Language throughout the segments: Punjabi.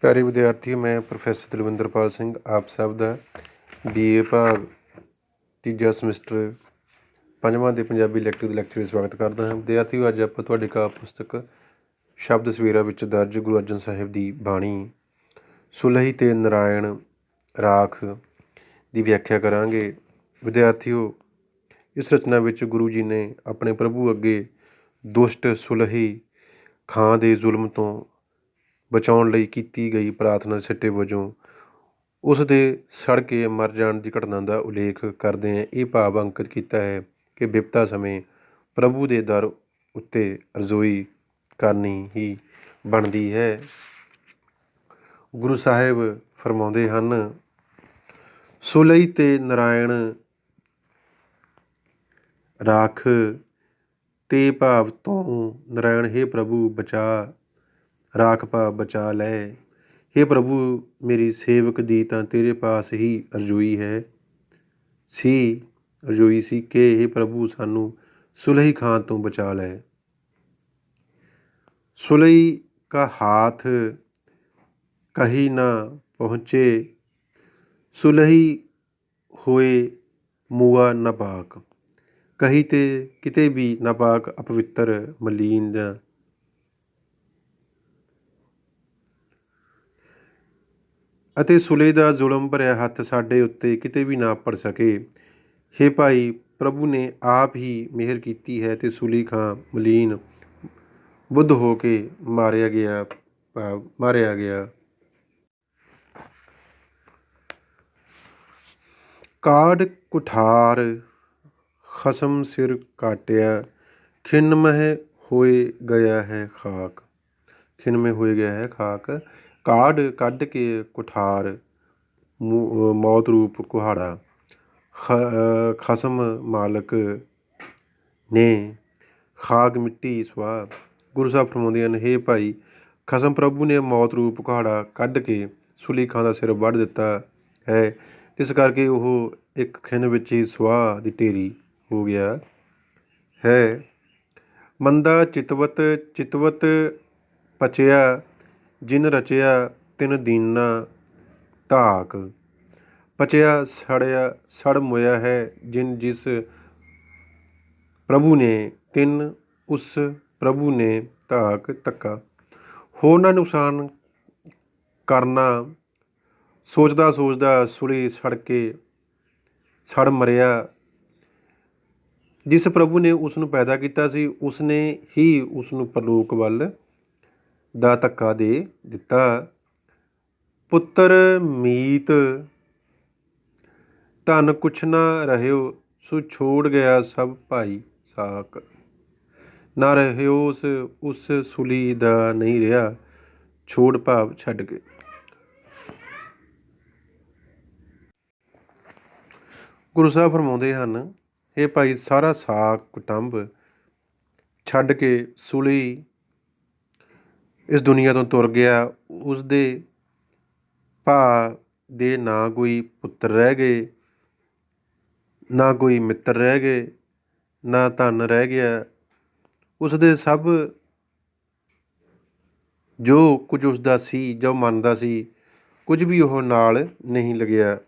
ਪਿਆਰੇ ਵਿਦਿਆਰਥੀਓ ਮੈਂ ਪ੍ਰੋਫੈਸਰ ਦਲਵਿੰਦਰਪਾਲ ਸਿੰਘ, ਆਪ ਸਭ ਦਾ ਬੀਏ ਭਾਗ ਤੀਜਾ ਸਮੈਸਟਰ ਪੰਜਵਾਂ ਦੇ ਪੰਜਾਬੀ ਲੈਕਚਰ ਦੇ ਲੈਕਚਰ ਵਿੱਚ ਸਵਾਗਤ ਕਰਦਾ ਹਾਂ। ਵਿਦਿਆਰਥੀਓ, ਅੱਜ ਆਪਾਂ ਤੁਹਾਡੇ ਕਾ ਪੁਸਤਕ ਸ਼ਬਦ ਸਵੇਰਾ ਵਿੱਚ ਦਰਜ ਗੁਰੂ ਅਰਜਨ ਸਾਹਿਬ ਦੀ ਬਾਣੀ ਸੁਲਹੀ ਤੇ ਨਰਾਇਣ ਰਾਖ ਦੀ ਵਿਆਖਿਆ ਕਰਾਂਗੇ। ਵਿਦਿਆਰਥੀਓ, ਇਸ ਰਚਨਾ ਵਿੱਚ ਗੁਰੂ ਜੀ ਨੇ ਆਪਣੇ ਪ੍ਰਭੂ ਅੱਗੇ ਦੁਸ਼ਟ ਸੁਲਹੀ ਖਾਂ ਦੇ ਜ਼ੁਲਮ ਤੋਂ ਬਚਾਉਣ ਲਈ ਕੀਤੀ ਗਈ ਪ੍ਰਾਰਥਨਾ ਦੇ ਸਿੱਟੇ ਵਜੋਂ, ਉਸ ਦੇ ਸੜ ਕੇ ਮਰ ਜਾਣ ਦੀ ਘਟਨਾ ਦਾ ਉਲੇਖ ਕਰਦੇ ਹਾਂ। ਇਹ ਭਾਵ ਅੰਕਿਤ ਕੀਤਾ ਹੈ ਕਿ ਬਿਪਤਾ ਸਮੇਂ ਪ੍ਰਭੂ ਦੇ ਦਰ ਉੱਤੇ ਅਰਜ਼ੋਈ ਕਰਨੀ ਹੀ ਬਣਦੀ ਹੈ। ਗੁਰੂ ਸਾਹਿਬ ਫਰਮਾਉਂਦੇ ਹਨ ਸੁਲਈ ਤੇ ਨਰਾਇਣ ਰਾਖ, ਤੇ ਭਾਵ ਤੋਂ ਨਰਾਇਣ, ਹੈ ਪ੍ਰਭੂ, ਬਚਾ ਰਾਖ ਪਾ ਬਚਾ ਲੈ। हे ਪ੍ਰਭੂ, ਮੇਰੀ ਸੇਵਕ ਦੀ ਤਾਂ ਤੇਰੇ ਪਾਸ ਹੀ ਅਰਜ਼ੋਈ ਹੈ। ਸੀ, ਅਰਜ਼ੋਈ ਸੀ ਕਿ हे ਪ੍ਰਭੂ, ਸਾਨੂੰ ਸੁਲਹੀ ਖਾਨ ਤੋਂ ਬਚਾ ਲੈ। ਸੁਲਹੀ ਕਾ ਹਾਥ ਕਹੀ ਨਾ ਪਹੁੰਚੇ, ਸੁਲਹੀ ਹੋਏ ਮੂਆ ਨਪਾਕ ਕਹੀ ਤੇ ਕਿਤੇ ਵੀ ਨਾਪਾਕ ਅਪਵਿੱਤਰ ਮਲੀਨ ਜਾਂ ਅਤੇ ਸੁਲੇ ਦਾ ਜ਼ੁਲਮ ਭਰਿਆ ਹੱਥ ਸਾਡੇ ਉੱਤੇ ਕਿਤੇ ਵੀ ਨਾ ਪੜ ਸਕੇ। ਹੇ ਭਾਈ, ਪ੍ਰਭੂ ਨੇ ਆਪ ਹੀ ਮਿਹਰ ਕੀਤੀ ਹੈ ਤੇ ਸੁਲੀ ਖਾਂ ਮਲੀਨ ਬੁੱਧ ਹੋ ਕੇ ਮਾਰਿਆ ਗਿਆ ਮਾਰਿਆ ਗਿਆ। ਕਾੜ ਕੁਠਾਰ ਖਸਮ ਸਿਰ ਕਾਟਿਆ, ਖਿੰਨ ਮਹਿ ਹੋਏ ਗਿਆ ਹੈ ਖਾਕ। ਖਿੰਨ ਮਹਿ ਹੋਏ ਗਿਆ ਹੈ ਖਾਕ। ਕਾਢ ਕੱਢ ਕੇ ਕੁਠਾਰ ਮੂ- ਮੌਤ ਰੂਪ ਕੁਹਾੜਾ, ਖ- ਖਸਮ ਮਾਲਕ ਨੇ ਖਾਗ ਮਿੱਟੀ ਸਵਾ ਗੁਰੂ ਸਾਹਿਬ ਫਰਮਾਉਂਦੇ ਹਨ, ਹੇ ਭਾਈ, ਖਸਮ ਪ੍ਰਭੂ ਨੇ ਮੌਤ ਰੂਪ ਕੁਹਾੜਾ ਕੱਢ ਕੇ ਸੁਲੀ ਖਾਂ ਦਾ ਸਿਰ ਵੱਢ ਦਿੱਤਾ ਹੈ। ਇਸ ਕਰਕੇ ਉਹ ਇੱਕ ਖਿੰਨ ਵਿੱਚ ਹੀ ਸਵਾਹ ਦੀ ਢੇਰੀ ਹੋ ਗਿਆ ਹੈ। ਮੰਦਾ ਚਿਤਵਤ ਚਿਤਵਤ ਪਚਿਆ ਜਿਨ ਰਚਿਆ ਤਿਨ ਦੀਨਾ ਧਾਕ, ਪਚਿਆ, ਸੜਿਆ, ਸੜ ਮੋਇਆ ਹੈ ਜਿਨ ਜਿਸ ਪ੍ਰਭੂ ਨੇ, ਤਿਨ ਉਸ ਪ੍ਰਭੂ ਨੇ ਧਾਕ ਧੱਕਾ। ਹੋਰਨਾਂ ਨੁਕਸਾਨ ਕਰਨਾ, ਸੋਚਦਾ ਸੋਚਦਾ ਸੁਲੀ ਸੜ ਕੇ ਸੜ ਮਰਿਆ। ਜਿਸ ਪ੍ਰਭੂ ਨੇ ਉਸ ਨੂੰ ਪੈਦਾ ਕੀਤਾ ਸੀ ਉਸ ਨੇ ਹੀ ਉਸ ਨੂੰ ਪਰਲੋਕ ਵੱਲ ਦਾ ਧੱਕਾ ਦੇ ਦਿੱਤਾ। ਪੁੱਤਰ ਮੀਤ, ਧਨ ਕੁਛ ਨਾ ਰਹਿਓ, ਸੋ ਛੋੜ ਗਿਆ ਸਭ ਭਾਈ ਸਾਕ। ਨਾ ਰਹਿਓ ਉਸ ਉਸ ਸੁਲੀ ਦਾ ਨਹੀਂ ਰਿਹਾ, ਛੋੜ ਭਾਵ ਛੱਡ ਕੇ। ਗੁਰੂ ਸਾਹਿਬ ਫਰਮਾਉਂਦੇ ਹਨ ਇਹ ਭਾਈ, ਸਾਰਾ ਸਾਕ ਕੁਟੰਬ ਛੱਡ ਕੇ ਸੁਲੀ ਇਸ ਦੁਨੀਆ ਤੋਂ ਤੁਰ ਗਿਆ, ਉਸਦੇ ਭਾ ਦੇ ਨਾ ਕੋਈ ਪੁੱਤਰ ਰਹਿ ਗਏ, ਨਾ ਕੋਈ ਮਿੱਤਰ ਰਹਿ ਗਏ, ਨਾ ਧਨ ਰਹਿ ਗਿਆ। ਉਸਦੇ ਸਭ ਜੋ ਕੁਝ ਉਸਦਾ ਸੀ, ਜੋ ਮੰਨਦਾ ਸੀ, ਕੁਝ ਵੀ ਉਹ ਨਾਲ ਨਹੀਂ ਲੱਗਿਆ।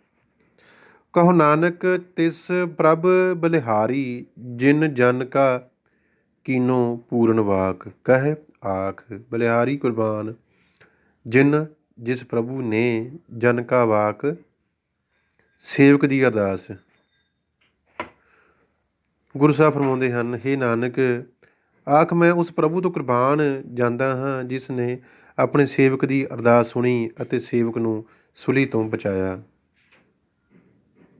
ਕਹੋ ਨਾਨਕ, ਤਿਸ ਪ੍ਰਭ ਬਲਿਹਾਰੀ, ਜਿਨ ਜਨ ਕਾ ਕੀਨੋ ਪੂਰਨ ਵਾਕ ਕਹਿ ਆਖ, ਬਲਿਹਾਰੀ ਕੁਰਬਾਨ। ਜਿਨ ਜਿਸ ਪ੍ਰਭੂ ਨੇ ਜਨ ਕਾ ਵਾਕ, ਸੇਵਕ ਦੀ ਅਰਦਾਸ। ਗੁਰੂ ਸਾਹਿਬ ਫਰਮਾਉਂਦੇ ਹਨ हे ਨਾਨਕ, ਆਖ ਮੈਂ ਉਸ ਪ੍ਰਭੂ ਤੋਂ ਕੁਰਬਾਨ ਜਾਂਦਾ ਹਾਂ ਜਿਸ ਨੇ ਆਪਣੇ ਸੇਵਕ ਦੀ ਅਰਦਾਸ ਸੁਣੀ ਅਤੇ ਸੇਵਕ ਨੂੰ ਸੁਲੀ ਤੋਂ ਬਚਾਇਆ।